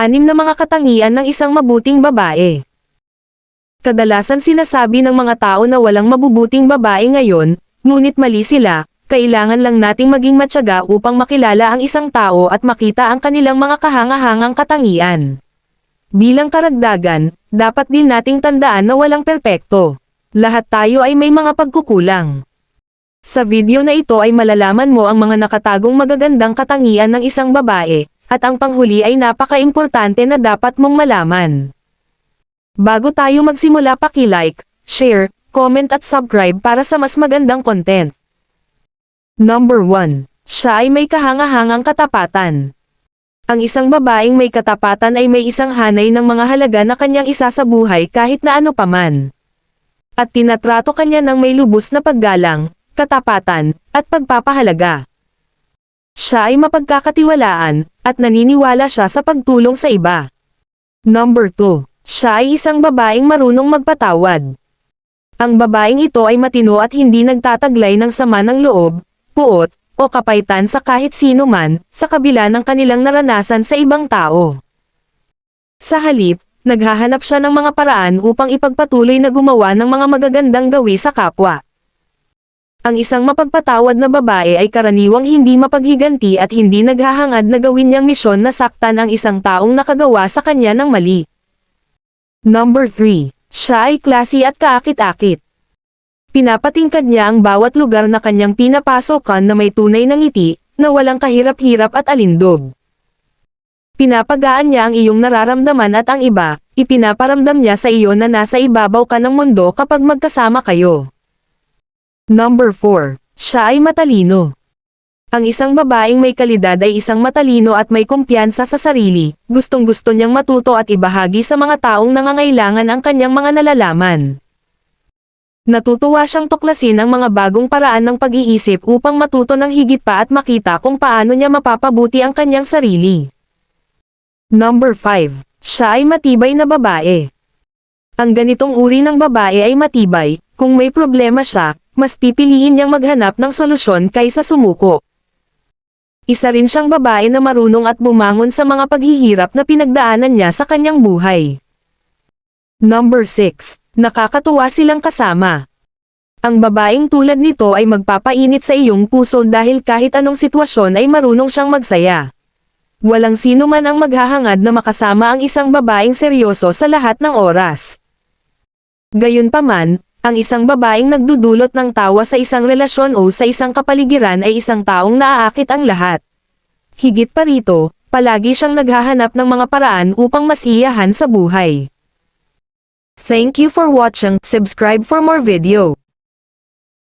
Anim na mga katangian ng isang mabuting babae. Kadalasan sinasabi ng mga tao na walang mabubuting babae ngayon, ngunit mali sila, kailangan lang nating maging matyaga upang makilala ang isang tao at makita ang kanilang mga kahangahangang katangian. Bilang karagdagan, dapat din nating tandaan na walang perpekto. Lahat tayo ay may mga pagkukulang. Sa video na ito ay malalaman mo ang mga nakatagong magagandang katangian ng isang babae, at ang panghuli ay napaka-importante na dapat mong malaman. Bago tayo magsimula paki-like, share, comment at subscribe para sa mas magandang content. Number 1. Siya ay may kahangahangang katapatan. Ang isang babaeng may katapatan ay may isang hanay ng mga halaga na kanyang isa sa buhay kahit na ano paman. At tinatrato kanya ng may lubos na paggalang, katapatan, at pagpapahalaga. Siya ay mapagkakatiwalaan, at naniniwala siya sa pagtulong sa iba. Number 2. Siya ay isang babaeng marunong magpatawad. Ang babaeng ito ay matino at hindi nagtataglay ng sama ng loob, puot, o kapaitan sa kahit sino man, sa kabila ng kanilang naranasan sa ibang tao. Sa halip, naghahanap siya ng mga paraan upang ipagpatuloy na gumawa ng mga magagandang gawi sa kapwa. Ang isang mapagpatawad na babae ay karaniwang hindi mapaghiganti at hindi naghahangad na gawin niyang misyon na saktan ang isang taong nakagawa sa kanya ng mali. Number 3. Siya ay klase at kaakit-akit. Pinapatingkad niya ang bawat lugar na kanyang pinapasokan na may tunay na ngiti, na walang kahirap-hirap at alindog. Pinapagaan niya ang iyong nararamdaman at ang iba, ipinaparamdam niya sa iyo na nasa ibabaw ka ng mundo kapag magkasama kayo. Number 4. Siya ay matalino. Ang isang babaeng may kalidad ay isang matalino at may kumpiyansa sa sarili, gustong-gusto niyang matuto at ibahagi sa mga taong nangangailangan ang kanyang mga nalalaman. Natutuwa siyang tuklasin ang mga bagong paraan ng pag-iisip upang matuto ng higit pa at makita kung paano niya mapapabuti ang kanyang sarili. Number 5. Siya ay matibay na babae. Ang ganitong uri ng babae ay matibay, kung may problema siya, mas pipiliin niyang maghanap ng solusyon kaysa sumuko. Isa rin siyang babae na marunong at bumangon sa mga paghihirap na pinagdaanan niya sa kanyang buhay. Number 6. Nakakatuwa silang kasama. Ang babaeng tulad nito ay magpapainit sa iyong puso dahil kahit anong sitwasyon ay marunong siyang magsaya. Walang sino man ang maghahangad na makasama ang isang babaeng seryoso sa lahat ng oras. Gayunpaman, ang isang babaeng nagdudulot ng tawa sa isang relasyon o sa isang kapaligiran ay isang taong naaakit ang lahat. Higit pa rito, palagi siyang naghahanap ng mga paraan upang masiyahan sa buhay. Thank you for watching. Subscribe for more video.